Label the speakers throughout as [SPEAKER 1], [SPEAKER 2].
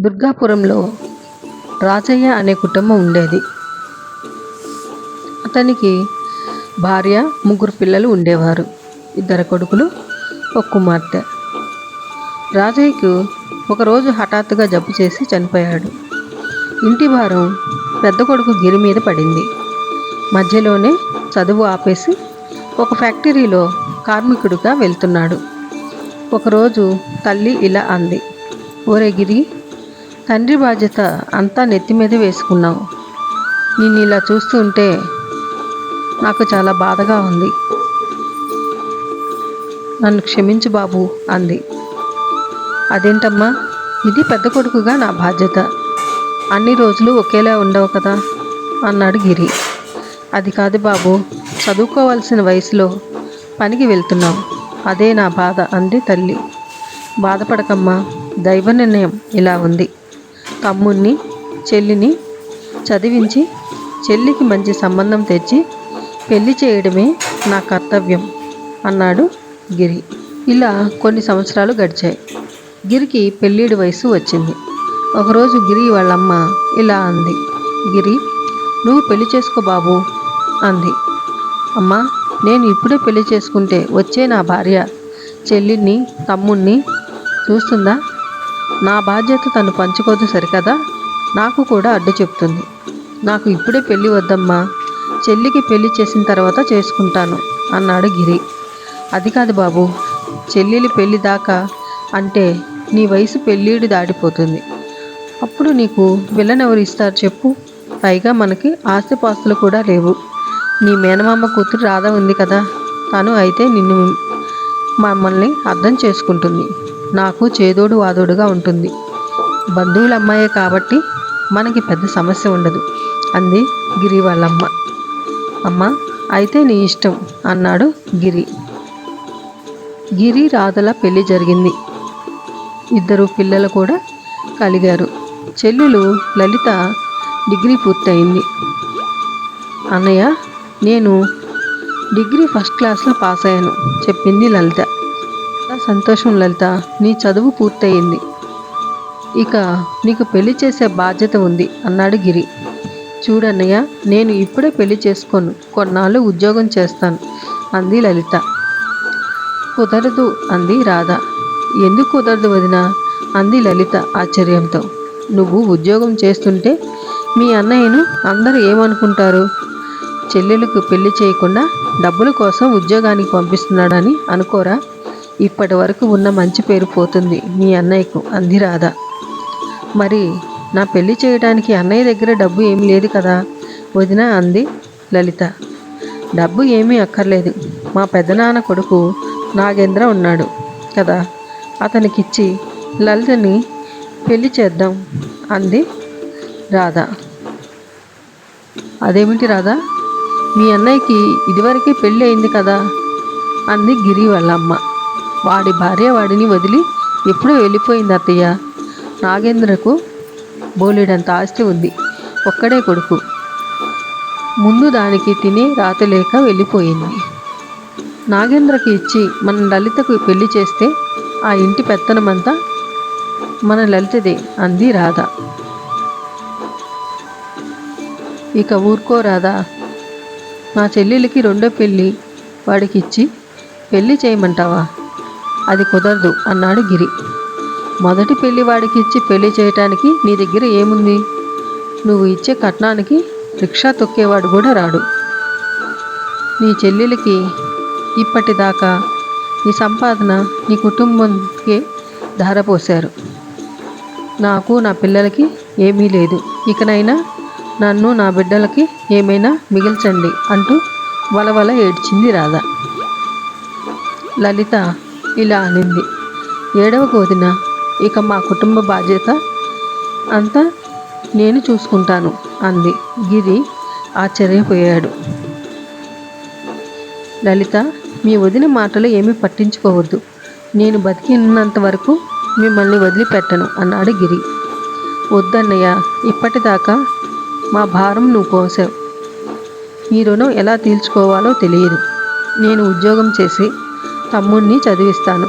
[SPEAKER 1] దుర్గాపురంలో రాజయ్య అనే కుటుంబం ఉండేది. అతనికి భార్య ముగ్గురు పిల్లలు ఉండేవారు. ఇద్దరు కొడుకులు ఒక కుమార్తె. రాజయ్యకు ఒకరోజు హఠాత్తుగా జబ్బు చేసి చనిపోయాడు. ఇంటి భారం పెద్ద కొడుకు గిరి మీద పడింది. మధ్యలోనే చదువు ఆపేసి ఒక ఫ్యాక్టరీలో కార్మికుడిగా వెళ్తున్నాడు. ఒకరోజు తల్లి ఇలా అంది ఓరే గిరి తండ్రి బాధ్యత అంతా నెత్తి మీద వేసుకున్నావు. నిన్ను ఇలా చూస్తుంటే నాకు చాలా బాధగా ఉంది. నన్ను క్షమించు బాబు అంది. అదేంటమ్మా? ఇది పెద్ద కొడుకుగా నా బాధ్యత. అన్ని రోజులు ఒకేలా ఉండవు కదా? అన్నాడు గిరి. అది కాదు బాబు చదువుకోవాల్సిన వయసులో పనికి వెళ్తున్నాం. అదే నా బాధ అంది తల్లి. బాధపడకమ్మా దైవ నిర్ణయం ఇలా ఉంది. తమ్ముణ్ణి చెల్లిని చదివించి చెల్లికి మంచి సంబంధం తెచ్చి పెళ్ళి చేయడమే నా కర్తవ్యం అన్నాడు గిరి. ఇలా కొన్ని సంవత్సరాలు గడిచాయి. గిరికి పెళ్ళిడి వయసు వచ్చింది. ఒకరోజు గిరి వాళ్ళమ్మ ఇలా అంది. గిరి నువ్వు పెళ్ళి చేసుకో బాబు అంది. అమ్మా నేను ఇప్పుడే పెళ్ళి చేసుకుంటే వచ్చే నా భార్య చెల్లిని తమ్ముణ్ణి చూస్తుందా? నా బాధ్యత తను పంచుకోదు సరికదా? నాకు కూడా అడ్డు చెప్తుంది. నాకు ఇప్పుడే పెళ్ళి వద్దమ్మా. చెల్లికి పెళ్ళి చేసిన తర్వాత చేసుకుంటాను అన్నాడు గిరి. అది కాదు బాబు చెల్లెలి పెళ్ళి దాకా అంటే నీ వయసు పెళ్ళిడు దాటిపోతుంది. అప్పుడు నీకు ఎవరు ఇస్తారు చెప్పు. పైగా మనకి ఆస్తిపాస్తులు కూడా లేవు. నీ మేనమామ కూతురు రాధ ఉంది కదా తను అయితే నిన్ను మమ్మల్ని అర్థం చేసుకుంటుంది. నాకు చేదోడు వాదోడుగా ఉంటుంది. బంధువుల అమ్మాయే కాబట్టి మనకి పెద్ద సమస్య ఉండదు. అంది గిరి వాళ్ళమ్మ. అమ్మ అయితే నీ ఇష్టం అన్నాడు గిరి. గిరి రాధల పెళ్ళి జరిగింది. ఇద్దరు పిల్లలు కూడా కలిగారు. చెల్లెలు లలిత డిగ్రీ పూర్తయింది. అన్నయ్య నేను డిగ్రీ ఫస్ట్ క్లాస్లో పాస్ అయ్యాను చెప్పింది లలిత. సంతోషం లలిత. నీ చదువు పూర్తయింది. ఇక నీకు పెళ్ళి చేసే బాధ్యత ఉంది అన్నాడు గిరి. చూడన్నయ్య నేను ఇప్పుడే పెళ్ళి చేసుకోను. కొన్నాళ్ళు ఉద్యోగం చేస్తాను అంది లలిత. కుదరదు అంది రాధ. ఎందుకు కుదరదు వదిన? అంది లలిత ఆశ్చర్యంతో. నువ్వు ఉద్యోగం చేస్తుంటే మీ అన్నయ్యను అందరూ ఏమనుకుంటారు? చెల్లెలకు పెళ్ళి చేయకుండా డబ్బుల కోసం ఉద్యోగానికి పంపిస్తున్నాడని అనుకోరా? ఇప్పటి వరకు ఉన్న మంచి పేరు పోతుంది మీ అన్నయ్యకు. అంది రాధ. మరి నా పెళ్ళి చేయడానికి అన్నయ్య దగ్గర డబ్బు ఏమి లేదు కదా? వదిన అంది లలిత. డబ్బు ఏమీ అక్కర్లేదు. మా పెద్దనాన్న కొడుకు నాగేంద్ర ఉన్నాడు కదా? అతనికిచ్చి లలితని పెళ్ళి చేద్దాం అంది రాధ. అదేమిటి రాధా? మీ అన్నయ్యకి ఇదివరకే పెళ్ళి అయింది కదా? అంది గిరి వాళ్ళ అమ్మ వాడి భార్య వాడిని వదిలి ఎప్పుడూ వెళ్ళిపోయింది అత్తయ్య. నాగేంద్రకు బోలెడంత ఆస్తి ఉంది. ఒక్కడే కొడుకు. ముందు దానికి తినే రాత లేక వెళ్ళిపోయింది. నాగేంద్రకి ఇచ్చి మన లలితకు పెళ్ళి చేస్తే ఆ ఇంటి పెత్తనమంతా మన లలితదే అంది రాధ. ఇక ఊరుకో రాధా. నా చెల్లెలికి రెండో పెళ్ళి వాడికి ఇచ్చి పెళ్ళి చేయమంటావా? అది కుదరదు అన్నాడు గిరి. మొదటి పెళ్ళి వాడికి ఇచ్చి పెళ్ళి చేయటానికి నీ దగ్గర ఏముంది? నువ్వు ఇచ్చే కట్నానికి రిక్షా తొక్కేవాడు కూడా రాడు. నీ చెల్లెలికి ఇప్పటిదాకా నీ సంపాదన నీ కుటుంబంకే ధారపోశారు. నాకు నా పిల్లలకి ఏమీ లేదు. ఇకనైనా నన్ను నా బిడ్డలకి ఏమైనా మిగిల్చండి అంటూ వలవల ఏడ్చింది రాధ. లలిత ఇలా అనింది. ఏడవ గోదిన ఇక మా కుటుంబ బాధ్యత అంతా నేను చూసుకుంటాను అంది. గిరి ఆశ్చర్యపోయాడు. లలిత మీ వదిన మాటలు ఏమీ పట్టించుకోవద్దు. నేను బతికినంత వరకు మిమ్మల్ని వదిలిపెట్టను అన్నాడు గిరి. వద్దన్నయ్య ఇప్పటిదాకా మా భారం నువ్వు కోసావు ఈ రుణం ఎలా తీర్చుకోవాలో తెలియదు. నేను ఉద్యోగం చేసి తమ్ముణ్ణి చదివిస్తాను.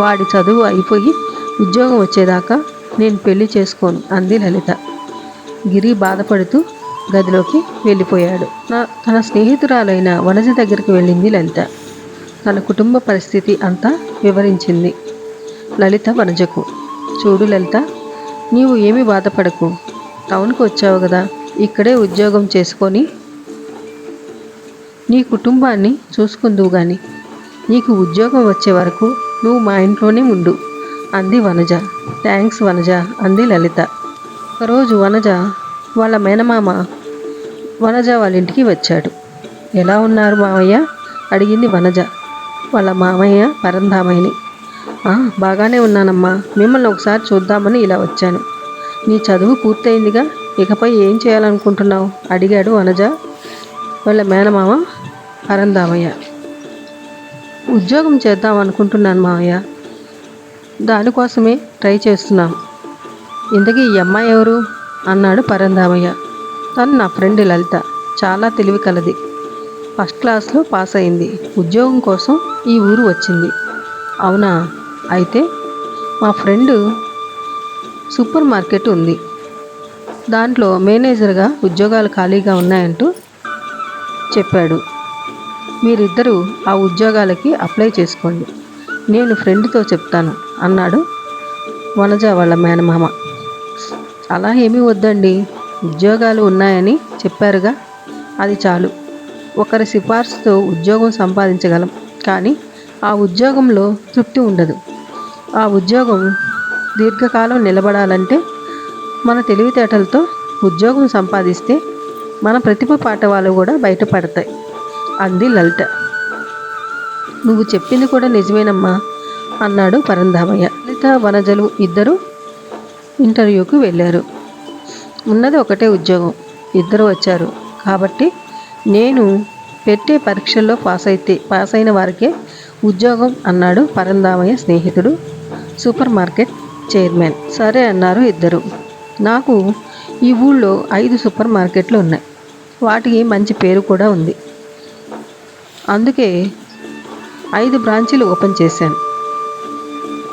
[SPEAKER 1] వాడి చదువు అయిపోయి ఉద్యోగం వచ్చేదాకా నేను పెళ్ళి చేసుకోను అంది లలిత. గిరి బాధపడుతూ గదిలోకి వెళ్ళిపోయాడు. నా తన స్నేహితురాలైన వనజ దగ్గరికి వెళ్ళింది లలిత. తన కుటుంబ పరిస్థితి అంతా వివరించింది. లలిత వనజకు చూడు లలిత నీవు ఏమి బాధపడకు. టౌన్కి వచ్చావు కదా ఇక్కడే ఉద్యోగం చేసుకొని నీ కుటుంబాన్ని చూసుకుందువు కానీ నీకు ఉద్యోగం వచ్చే వరకు నువ్వు మా ఇంట్లోనే ఉండు అంది వనజ. థ్యాంక్స్ వనజ అంది లలిత. ఒకరోజు వనజ వాళ్ళ మేనమామ వనజ వాళ్ళ ఇంటికి వచ్చాడు. ఎలా ఉన్నారు మామయ్య? అడిగింది వనజ. వాళ్ళ మామయ్య పరంధామయ్యని. బాగానే ఉన్నానమ్మా. మిమ్మల్ని ఒకసారి చూద్దామని ఇలా వచ్చాను. నీ చదువు పూర్తయిందిగా? ఇకపై ఏం చేయాలనుకుంటున్నావు? అడిగాడు వనజ. వాళ్ళ మేనమామ పరంధామయ్య. ఉద్యోగం చేద్దాం అనుకుంటున్నాను మావయ్య. దానికోసమే ట్రై చేస్తున్నాం. ఇంతకీ ఈ అమ్మాయి ఎవరు? అన్నాడు పరంధామయ్య. తను నా ఫ్రెండ్ లలిత. చాలా తెలివి కలది. ఫస్ట్ క్లాస్లో పాస్ అయింది. ఉద్యోగం కోసం ఈ ఊరు వచ్చింది. అవునా? అయితే మా ఫ్రెండ్ సూపర్ మార్కెట్ ఉంది. దాంట్లో మేనేజర్గా ఉద్యోగాలు ఖాళీగా ఉన్నాయంటూ చెప్పాడు. మీరిద్దరూ ఆ ఉద్యోగాలకి అప్లై చేసుకోండి. నేను ఫ్రెండ్తో చెప్తాను. అన్నాడు వనజ వాళ్ళ మేనమామ. అలా ఏమీ వద్దండి. ఉద్యోగాలు ఉన్నాయని చెప్పారుగా. అది చాలు. ఒకరి సిఫార్సుతో ఉద్యోగం సంపాదించగలం. కానీ ఆ ఉద్యోగంలో తృప్తి ఉండదు. ఆ ఉద్యోగం దీర్ఘకాలం నిలబడాలంటే మన తెలివితేటలతో ఉద్యోగం సంపాదిస్తే మన ప్రతిభ పాఠవాలు కూడా బయటపడతాయి. అంది లలిత. నువ్వు చెప్పింది కూడా నిజమేనమ్మా అన్నాడు పరంధామయ్య. లలిత వనజలు ఇద్దరు ఇంటర్వ్యూకి వెళ్ళారు. ఉన్నది ఒకటే ఉద్యోగం ఇద్దరు వచ్చారు. కాబట్టి నేను పెట్టే పరీక్షల్లో పాస్ అయితే పాస్ అయిన వారికే ఉద్యోగం అన్నాడు పరంధామయ్య స్నేహితుడు. సూపర్ మార్కెట్ చైర్మన్ సరే అన్నారు ఇద్దరు. నాకు ఈ ఊళ్ళో ఐదు సూపర్ మార్కెట్లు ఉన్నాయి. వాటికి మంచి పేరు కూడా ఉంది. అందుకే ఐదు బ్రాంచీలు ఓపెన్ చేశాను.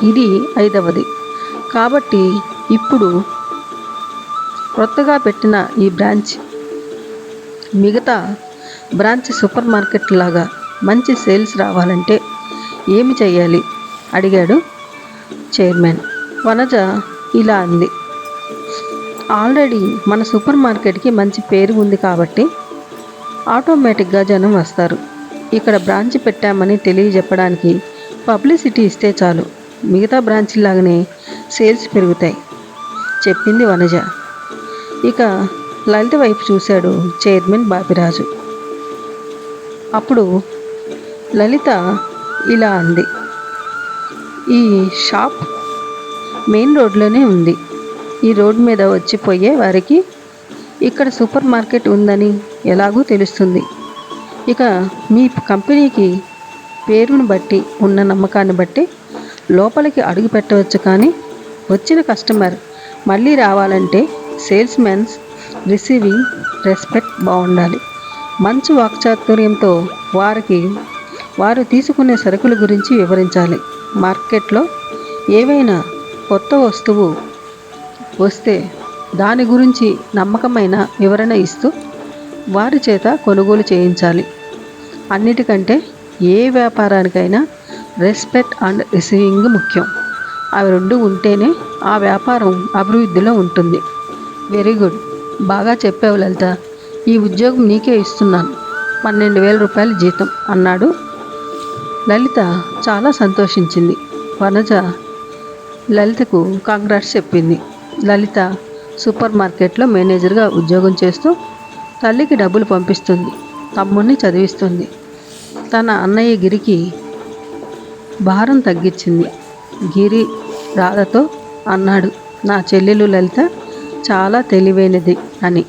[SPEAKER 1] ఇది ఐదవది. కాబట్టి ఇప్పుడు కొత్తగా పెట్టిన ఈ బ్రాంచ్ మిగతా బ్రాంచ్ సూపర్ మార్కెట్ లాగా మంచి సేల్స్ రావాలంటే ఏమి చేయాలి? అడిగాడు చైర్మన్. వనజ ఇలా అంది. ఆల్రెడీ మన సూపర్ మార్కెట్కి మంచి పేరు ఉంది కాబట్టి ఆటోమేటిక్గా జనం వస్తారు. ఇక్కడ బ్రాంచ్ పెట్టామని తెలియజెప్పడానికి పబ్లిసిటీ ఇస్తే చాలు. మిగతా బ్రాంచ్లాగానే సేల్స్ పెరుగుతాయి. చెప్పింది వనజ. ఇక లలిత వైపు చూశాడు చైర్మన్ బాపిరాజు. అప్పుడు లలిత ఇలా అంది. ఈ షాప్ మెయిన్ రోడ్లోనే ఉంది. ఈ రోడ్ మీద వచ్చిపోయే వారికి ఇక్కడ సూపర్ మార్కెట్ ఉందని ఎలాగూ తెలుస్తుంది. ఇక మీ కంపెనీకి పేరును బట్టి ఉన్న నమ్మకాన్ని బట్టి లోపలికి అడుగు పెట్టవచ్చు కానీ వచ్చిన కస్టమర్ మళ్ళీ రావాలంటే సేల్స్మెన్స్ రిసీవింగ్ రెస్పెక్ట్ బాగుండాలి. మంచి వాక్చాతుర్యంతో వారికి వారు తీసుకునే సరుకుల గురించి వివరించాలి. మార్కెట్లో ఏవైనా కొత్త వస్తువు వస్తే దాని గురించి నమ్మకమైన వివరణ ఇస్తూ వారి చేత కొనుగోలు చేయించాలి. అన్నిటికంటే ఏ వ్యాపారానికైనా రెస్పెక్ట్ అండ్ రిసీవింగ్ ముఖ్యం. అవి రెండు ఉంటేనే ఆ వ్యాపారం అభివృద్ధిలో ఉంటుంది. Very good. బాగా చెప్పావు లలిత. ఈ ఉద్యోగం నీకే ఇస్తున్నాను. పన్నెండు వేల రూపాయల జీతం అన్నాడు. లలిత చాలా సంతోషించింది. వనజ లలితకు కాంగ్రాట్స్ చెప్పింది. లలిత సూపర్ మార్కెట్లో మేనేజర్గా ఉద్యోగం చేస్తూ తల్లికి డబ్బులు పంపిస్తుంది. తమ్ముడిని చదివిస్తుంది. తన అన్నయ్య గిరికి భారం తగ్గించింది. గిరి రాధతో అన్నాడు నా చెల్లెలు లలిత చాలా తెలివైనది అని.